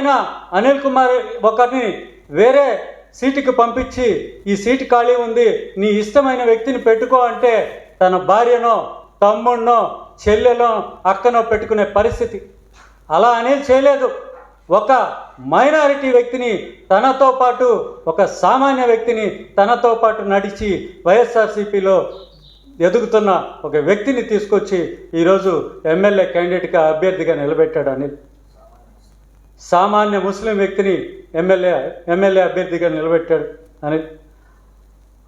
ఎవరైనా అనిల్ కుమార్ ఒకరిని వేరే సీటుకి పంపించి ఈ సీటు ఖాళీ ఉంది నీ ఇష్టమైన వ్యక్తిని పెట్టుకో అంటే తన భార్యనో తమ్ముడినో చెల్లెలో అక్కనో పెట్టుకునే పరిస్థితి. అలా అనేది చేయలేదు. ఒక మైనారిటీ వ్యక్తిని తనతో పాటు ఒక సామాన్య వ్యక్తిని తనతో పాటు నడిచి వైఎస్ఆర్సీపీలో ఎదుగుతున్న ఒక వ్యక్తిని తీసుకొచ్చి ఈరోజు ఎమ్మెల్యే క్యాండిడేట్గా అభ్యర్థిగా నిలబెట్టాడు అనిల్. సామాన్య ముస్లిం వ్యక్తిని ఎమ్మెల్యే ఎమ్మెల్యే అభ్యర్థిగా నిలబెట్టాడు అని.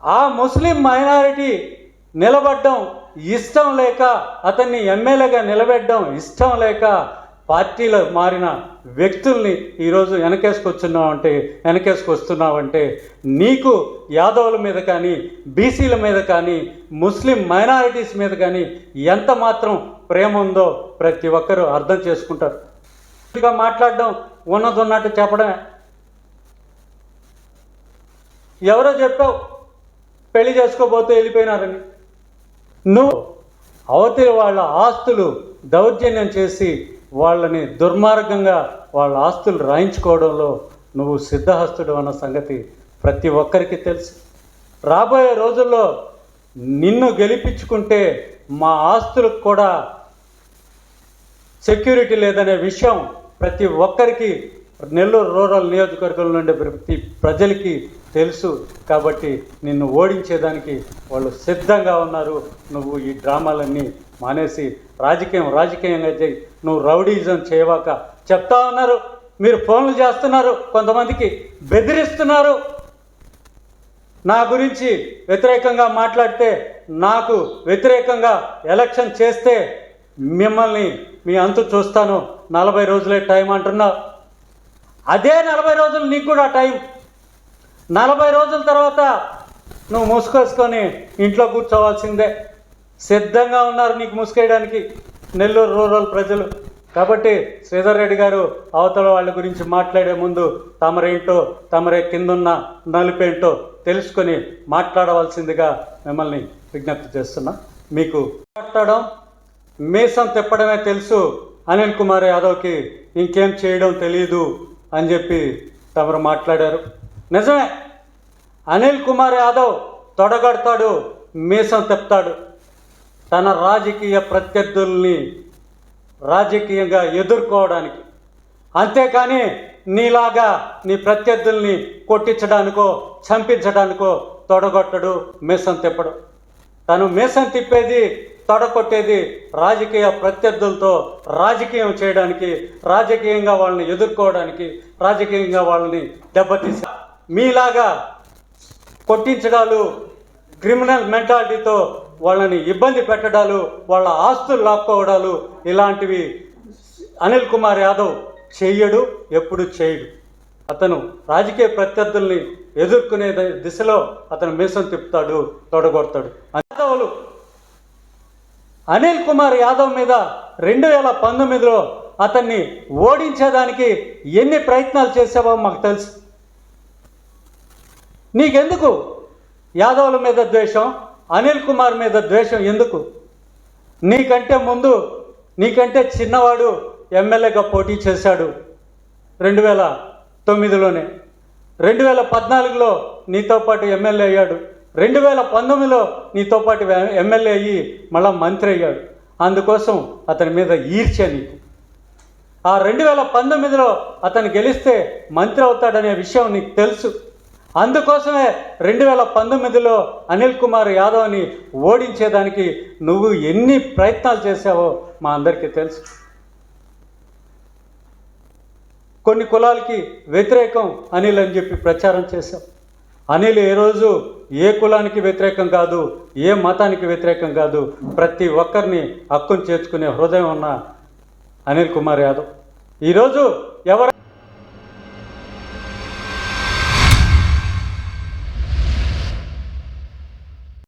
ఆ ముస్లిం మైనారిటీ నిలబడ్డం ఇష్టం లేక అతన్ని ఎమ్మెల్యేగా నిలబెట్టడం ఇష్టం లేక పార్టీలో మారిన వ్యక్తుల్ని ఈరోజు వెనకేసుకొచ్చున్నావంటే వెనకేసుకొస్తున్నావంటే నీకు యాదవుల మీద కానీ బీసీల మీద కానీ ముస్లిం మైనారిటీస్ మీద కానీ ఎంత మాత్రం ప్రేమ ఉందో ప్రతి ఒక్కరూ అర్థం చేసుకుంటారు. ఇదిగా మాట్లాడడం ఉన్నది ఉన్నట్టు చెప్పడమే. ఎవరో చెప్పావు పెళ్ళి చేసుకోబోతే వెళ్ళిపోయినారని. నువ్వు అవతలి వాళ్ళ ఆస్తులు దౌర్జన్యం చేసి వాళ్ళని దుర్మార్గంగా వాళ్ళ ఆస్తులు రాయించుకోవడంలో నువ్వు సిద్ధహస్తుడు అన్న సంగతి ప్రతి ఒక్కరికి తెలుసు. రాబోయే రోజుల్లో నిన్ను గెలిపించుకుంటే మా ఆస్తులకు కూడా సెక్యూరిటీ లేదనే విషయం ప్రతి ఒక్కరికి నెల్లూరు రూరల్ నియోజకవర్గంలో ఉండే ప్రతి ప్రజలకి తెలుసు కాబట్టి నిన్ను ఓడించేదానికి వాళ్ళు సిద్ధంగా ఉన్నారు. నువ్వు ఈ డ్రామాలన్నీ మానేసి రాజకీయం రాజకీయంగా చేయి. నువ్వు రౌడీజం చేయవాక చెప్తా ఉన్నారు. మీరు ఫోన్లు చేస్తున్నారు. కొంతమందికి బెదిరిస్తున్నారు. నా గురించి వ్యతిరేకంగా మాట్లాడితే నాకు వ్యతిరేకంగా ఎలక్షన్ చేస్తే మిమ్మల్ని మీ అంతు చూస్తాను. నలభై రోజులే టైం అంటున్నావు. అదే నలభై రోజులు నీకు కూడా టైం. నలభై రోజుల తర్వాత నువ్వు ముసుకొసుకొని ఇంట్లో కూర్చోవాల్సిందే. సిద్ధంగా ఉన్నారు నీకు ముసుకేయడానికి నెల్లూరు రూరల్ ప్రజలు. కాబట్టి శ్రీధర్ రెడ్డి గారు అవతల వాళ్ళ గురించి మాట్లాడే ముందు తమరేంటో తమరే కిందున్న నలుపేంటో తెలుసుకొని మాట్లాడవలసిందిగా మిమ్మల్ని విజ్ఞప్తి చేస్తున్నా. మీకు మాట్లాడడం మీసం తిప్పడమే తెలుసు అనిల్ కుమార్ యాదవ్కి ఇంకేం చేయడం తెలియదు అని చెప్పి తమరు మాట్లాడారు. నిజమే అనిల్ కుమార్ యాదవ్ తొడగడతాడు మీసం తిప్పుతాడు తన రాజకీయ ప్రత్యర్థుల్ని రాజకీయంగా ఎదుర్కోవడానికి. అంతేకాని నీలాగా నీ ప్రత్యర్థుల్ని కొట్టించడానికో చంపించడానికో తొడగొట్టడు మీసం తిప్పడు. తను మీసం తిప్పేది తొడగొట్టేది రాజకీయ ప్రత్యర్థులతో రాజకీయం చేయడానికి రాజకీయంగా వాళ్ళని ఎదుర్కోవడానికి రాజకీయంగా వాళ్ళని దెబ్బతీసా మీలాగా కొట్టించడాలు క్రిమినల్ మెంటాలిటీతో వాళ్ళని ఇబ్బంది పెట్టడాలు వాళ్ళ ఆస్తులు లాక్కోవడాలు ఇలాంటివి అనిల్ కుమార్ యాదవ్ చెయ్యడు ఎప్పుడు చేయడు అతను రాజకీయ ప్రత్యర్థుల్ని ఎదుర్కొనే దిశలో అతను మీసం తిప్పుతాడు తొడగొడతాడు. యాదవులు అనిల్ కుమార్ యాదవ్ మీద రెండు వేల పంతొమ్మిదిలో అతన్ని ఓడించేదానికి ఎన్ని ప్రయత్నాలు చేసావో మాకు తెలుసు. నీకెందుకు? యాదవుల మీద ద్వేషం అనిల్ కుమార్ మీద ద్వేషం ఎందుకు? నీకంటే ముందు నీకంటే చిన్నవాడు ఎమ్మెల్యేగా పోటీ చేశాడు రెండు వేల తొమ్మిదిలోనే. రెండు వేల పద్నాలుగులో నీతో పాటు ఎమ్మెల్యే అయ్యాడు. రెండు వేల పంతొమ్మిదిలో నీతో పాటు ఎమ్మెల్యే అయ్యి మళ్ళా మంత్రి అయ్యాడు. అందుకోసం అతని మీద ఈర్చ నీకు. ఆ రెండు వేల పంతొమ్మిదిలో అతను గెలిస్తే మంత్రి అవుతాడనే విషయం నీకు తెలుసు. అందుకోసమే రెండు వేల పంతొమ్మిదిలో అనిల్ కుమార్ యాదవ్ని ఓడించేదానికి నువ్వు ఎన్ని ప్రయత్నాలు చేశావో మా అందరికీ తెలుసు. కొన్ని కులాలకి వ్యతిరేకం అనిల్ అని చెప్పి ప్రచారం చేశాం. అనిల్ ఏ రోజు ఏ కులానికి వ్యతిరేకం కాదు ఏ మతానికి వ్యతిరేకం కాదు ప్రతి ఒక్కరిని హక్కును చేర్చుకునే హృదయం ఉన్న అనిల్ కుమార్ యాదవ్. ఈరోజు ఎవరు